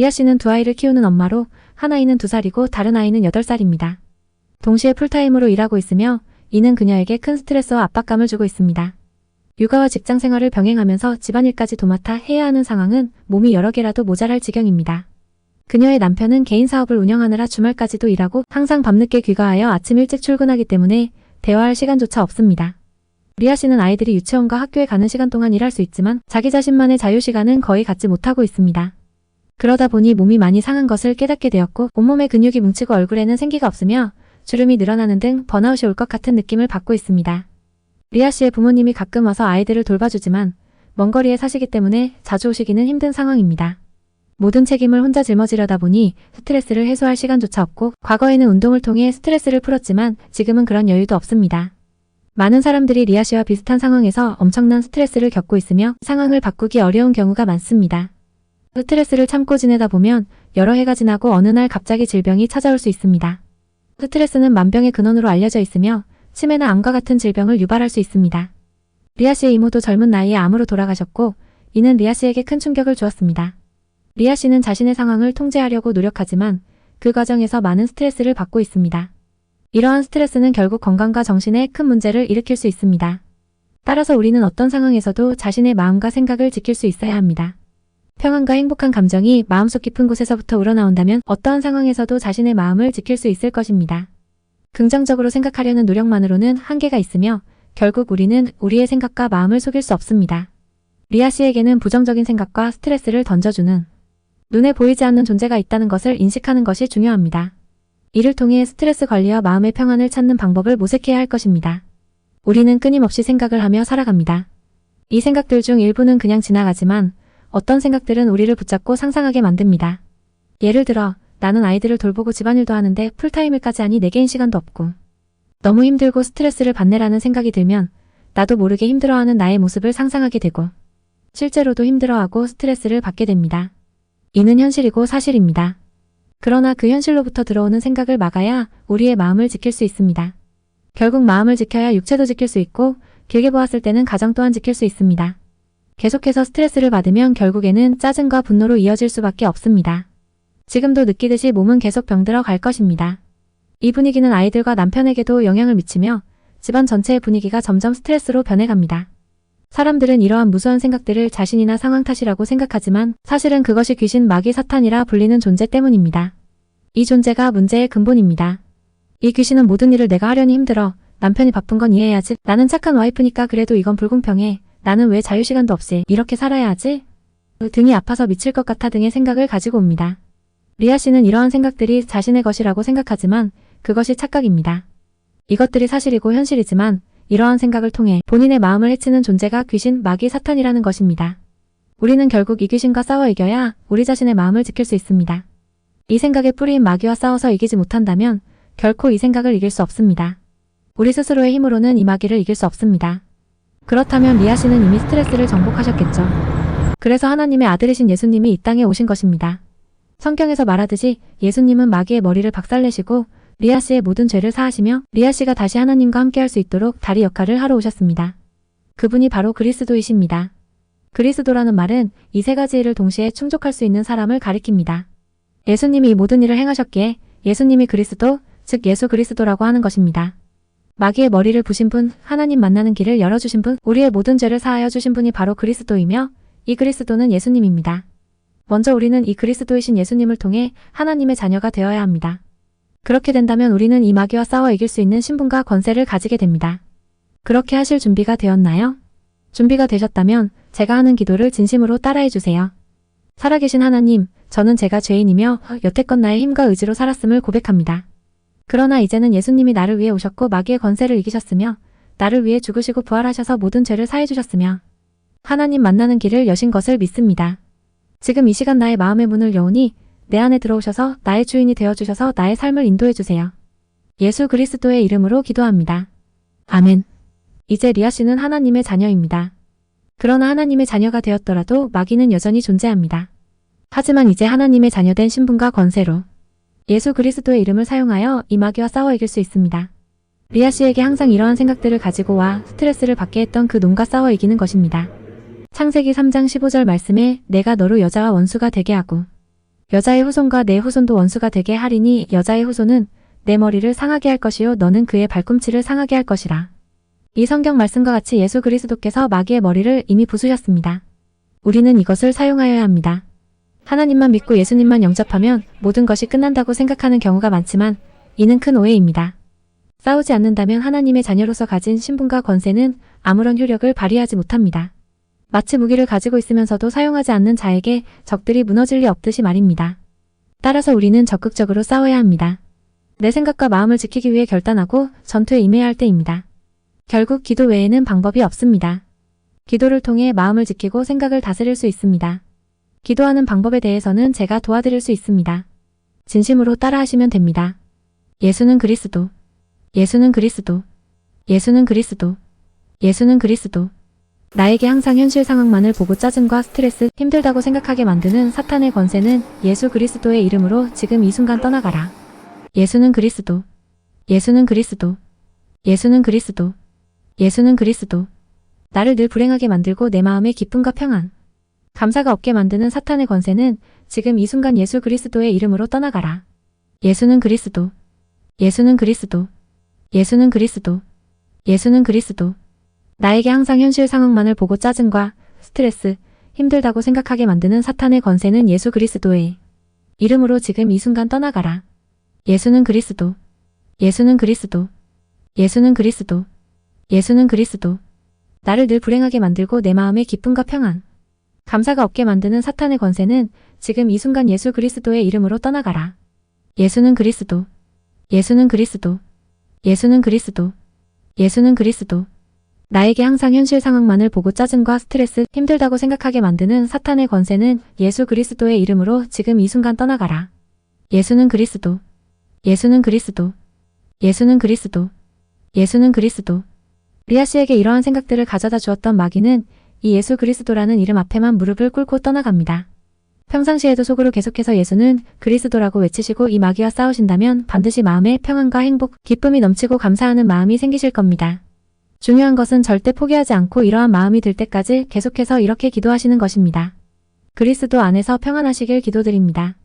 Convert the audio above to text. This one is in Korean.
리아 씨는 두 아이를 키우는 엄마로 한 아이는 두 살이고 다른 아이는 여덟 살입니다. 동시에 풀타임으로 일하고 있으며 이는 그녀에게 큰 스트레스와 압박감을 주고 있습니다. 육아와 직장 생활을 병행하면서 집안일까지 도맡아 해야 하는 상황은 몸이 여러 개라도 모자랄 지경입니다. 그녀의 남편은 개인 사업을 운영하느라 주말까지도 일하고 항상 밤늦게 귀가하여 아침 일찍 출근하기 때문에 대화할 시간조차 없습니다. 리아 씨는 아이들이 유치원과 학교에 가는 시간 동안 일할 수 있지만 자기 자신만의 자유 시간은 거의 갖지 못하고 있습니다. 그러다 보니 몸이 많이 상한 것을 깨닫게 되었고 온몸에 근육이 뭉치고 얼굴에는 생기가 없으며 주름이 늘어나는 등 번아웃이 올 것 같은 느낌을 받고 있습니다. 리아 씨의 부모님이 가끔 와서 아이들을 돌봐주지만 먼 거리에 사시기 때문에 자주 오시기는 힘든 상황입니다. 모든 책임을 혼자 짊어지려다 보니 스트레스를 해소할 시간조차 없고 과거에는 운동을 통해 스트레스를 풀었지만 지금은 그런 여유도 없습니다. 많은 사람들이 리아 씨와 비슷한 상황에서 엄청난 스트레스를 겪고 있으며 상황을 바꾸기 어려운 경우가 많습니다. 스트레스를 참고 지내다 보면 여러 해가 지나고 어느 날 갑자기 질병이 찾아올 수 있습니다. 스트레스는 만병의 근원으로 알려져 있으며 치매나 암과 같은 질병을 유발할 수 있습니다. 리아 씨의 이모도 젊은 나이에 암으로 돌아가셨고 이는 리아 씨에게 큰 충격을 주었습니다. 리아 씨는 자신의 상황을 통제하려고 노력하지만 그 과정에서 많은 스트레스를 받고 있습니다. 이러한 스트레스는 결국 건강과 정신에 큰 문제를 일으킬 수 있습니다. 따라서 우리는 어떤 상황에서도 자신의 마음과 생각을 지킬 수 있어야 합니다. 평안과 행복한 감정이 마음속 깊은 곳에서부터 우러나온다면 어떠한 상황에서도 자신의 마음을 지킬 수 있을 것입니다. 긍정적으로 생각하려는 노력만으로는 한계가 있으며 결국 우리는 우리의 생각과 마음을 속일 수 없습니다. 리아 씨에게는 부정적인 생각과 스트레스를 던져주는 눈에 보이지 않는 존재가 있다는 것을 인식하는 것이 중요합니다. 이를 통해 스트레스 관리와 마음의 평안을 찾는 방법을 모색해야 할 것입니다. 우리는 끊임없이 생각을 하며 살아갑니다. 이 생각들 중 일부는 그냥 지나가지만 어떤 생각들은 우리를 붙잡고 상상하게 만듭니다. 예를 들어 나는 아이들을 돌보고 집안일도 하는데 풀타임을까지 하니 내 개인 시간도 없고 너무 힘들고 스트레스를 받네라는 생각이 들면 나도 모르게 힘들어하는 나의 모습을 상상하게 되고 실제로도 힘들어하고 스트레스를 받게 됩니다. 이는 현실이고 사실입니다. 그러나 그 현실로부터 들어오는 생각을 막아야 우리의 마음을 지킬 수 있습니다. 결국 마음을 지켜야 육체도 지킬 수 있고 길게 보았을 때는 가정 또한 지킬 수 있습니다. 계속해서 스트레스를 받으면 결국에는 짜증과 분노로 이어질 수밖에 없습니다. 지금도 느끼듯이 몸은 계속 병들어 갈 것입니다. 이 분위기는 아이들과 남편에게도 영향을 미치며 집안 전체의 분위기가 점점 스트레스로 변해갑니다. 사람들은 이러한 무수한 생각들을 자신이나 상황 탓이라고 생각하지만 사실은 그것이 귀신, 마귀, 사탄이라 불리는 존재 때문입니다. 이 존재가 문제의 근본입니다. 이 귀신은 모든 일을 내가 하려니 힘들어. 남편이 바쁜 건 이해해야지. 나는 착한 와이프니까 그래도 이건 불공평해. 나는 왜 자유시간도 없이 이렇게 살아야 하지? 등이 아파서 미칠 것 같아 등의 생각을 가지고 옵니다. 리아 씨는 이러한 생각들이 자신의 것이라고 생각하지만 그것이 착각입니다. 이것들이 사실이고 현실이지만 이러한 생각을 통해 본인의 마음을 해치는 존재가 귀신, 마귀, 사탄이라는 것입니다. 우리는 결국 이 귀신과 싸워 이겨야 우리 자신의 마음을 지킬 수 있습니다. 이 생각의 뿌리인 마귀와 싸워서 이기지 못한다면 결코 이 생각을 이길 수 없습니다. 우리 스스로의 힘으로는 이 마귀를 이길 수 없습니다. 그렇다면 리아 씨는 이미 스트레스를 정복하셨겠죠. 그래서 하나님의 아들이신 예수님이 이 땅에 오신 것입니다. 성경에서 말하듯이 예수님은 마귀의 머리를 박살내시고 리아 씨의 모든 죄를 사하시며 리아 씨가 다시 하나님과 함께할 수 있도록 다리 역할을 하러 오셨습니다. 그분이 바로 그리스도이십니다. 그리스도라는 말은 이 세 가지 일을 동시에 충족할 수 있는 사람을 가리킵니다. 예수님이 이 모든 일을 행하셨기에 예수님이 그리스도, 즉 예수 그리스도라고 하는 것입니다. 마귀의 머리를 부신 분, 하나님 만나는 길을 열어주신 분, 우리의 모든 죄를 사하여 주신 분이 바로 그리스도이며 이 그리스도는 예수님입니다. 먼저 우리는 이 그리스도이신 예수님을 통해 하나님의 자녀가 되어야 합니다. 그렇게 된다면 우리는 이 마귀와 싸워 이길 수 있는 신분과 권세를 가지게 됩니다. 그렇게 하실 준비가 되었나요? 준비가 되셨다면 제가 하는 기도를 진심으로 따라해 주세요. 살아계신 하나님, 저는 제가 죄인이며 여태껏 나의 힘과 의지로 살았음을 고백합니다. 그러나 이제는 예수님이 나를 위해 오셨고 마귀의 권세를 이기셨으며 나를 위해 죽으시고 부활하셔서 모든 죄를 사해 주셨으며 하나님 만나는 길을 여신 것을 믿습니다. 지금 이 시간 나의 마음의 문을 여오니 내 안에 들어오셔서 나의 주인이 되어 주셔서 나의 삶을 인도해 주세요. 예수 그리스도의 이름으로 기도합니다. 아멘. 이제 리아 씨는 하나님의 자녀입니다. 그러나 하나님의 자녀가 되었더라도 마귀는 여전히 존재합니다. 하지만 이제 하나님의 자녀된 신분과 권세로 예수 그리스도의 이름을 사용하여 이 마귀와 싸워 이길 수 있습니다. 리아 씨에게 항상 이러한 생각들을 가지고 와 스트레스를 받게 했던 그 놈과 싸워 이기는 것입니다. 창세기 3장 15절 말씀에 내가 너로 여자와 원수가 되게 하고 여자의 후손과 내 후손도 원수가 되게 하리니 여자의 후손은 내 머리를 상하게 할 것이요 너는 그의 발꿈치를 상하게 할 것이라. 이 성경 말씀과 같이 예수 그리스도께서 마귀의 머리를 이미 부수셨습니다. 우리는 이것을 사용하여야 합니다. 하나님만 믿고 예수님만 영접하면 모든 것이 끝난다고 생각하는 경우가 많지만 이는 큰 오해입니다. 싸우지 않는다면 하나님의 자녀로서 가진 신분과 권세는 아무런 효력을 발휘하지 못합니다. 마치 무기를 가지고 있으면서도 사용하지 않는 자에게 적들이 무너질 리 없듯이 말입니다. 따라서 우리는 적극적으로 싸워야 합니다. 내 생각과 마음을 지키기 위해 결단하고 전투에 임해야 할 때입니다. 결국 기도 외에는 방법이 없습니다. 기도를 통해 마음을 지키고 생각을 다스릴 수 있습니다. 기도하는 방법에 대해서는 제가 도와드릴 수 있습니다. 진심으로 따라하시면 됩니다. 예수는 그리스도. 예수는 그리스도. 예수는 그리스도. 예수는 그리스도. 나에게 항상 현실 상황만을 보고 짜증과 스트레스, 힘들다고 생각하게 만드는 사탄의 권세는 예수 그리스도의 이름으로 지금 이 순간 떠나가라. 예수는 그리스도. 예수는 그리스도. 예수는 그리스도. 예수는 그리스도. 나를 늘 불행하게 만들고 내 마음의 기쁨과 평안, 감사가 없게 만드는 사탄의 권세는 지금 이 순간 예수 그리스도의 이름으로 떠나가라. 예수는 그리스도. 예수는 그리스도. 예수는 그리스도. 예수는 그리스도. 나에게 항상 현실 상황만을 보고 짜증과 스트레스, 힘들다고 생각하게 만드는 사탄의 권세는 예수 그리스도의 이름으로 지금 이 순간 떠나가라. 예수는 그리스도. 예수는 그리스도. 예수는 그리스도. 예수는 그리스도. 나를 늘 불행하게 만들고 내 마음의 기쁨과 평안, 감사가 없게 만드는 사탄의 권세는 지금 이 순간 예수 그리스도의 이름으로 떠나가라. 예수는 그리스도. 예수는 그리스도. 예수는 그리스도. 예수는 그리스도. 나에게 항상 현실 상황만을 보고 짜증과 스트레스, 힘들다고 생각하게 만드는 사탄의 권세는 예수 그리스도의 이름으로 지금 이 순간 떠나가라. 예수는 그리스도. 예수는 그리스도. 예수는 그리스도. 예수는 그리스도. 리아 씨에게 이러한 생각들을 가져다 주었던 마귀는 이 예수 그리스도라는 이름 앞에만 무릎을 꿇고 떠나갑니다. 평상시에도 속으로 계속해서 예수는 그리스도라고 외치시고 이 마귀와 싸우신다면 반드시 마음에 평안과 행복, 기쁨이 넘치고 감사하는 마음이 생기실 겁니다. 중요한 것은 절대 포기하지 않고 이러한 마음이 들 때까지 계속해서 이렇게 기도하시는 것입니다. 그리스도 안에서 평안하시길 기도드립니다.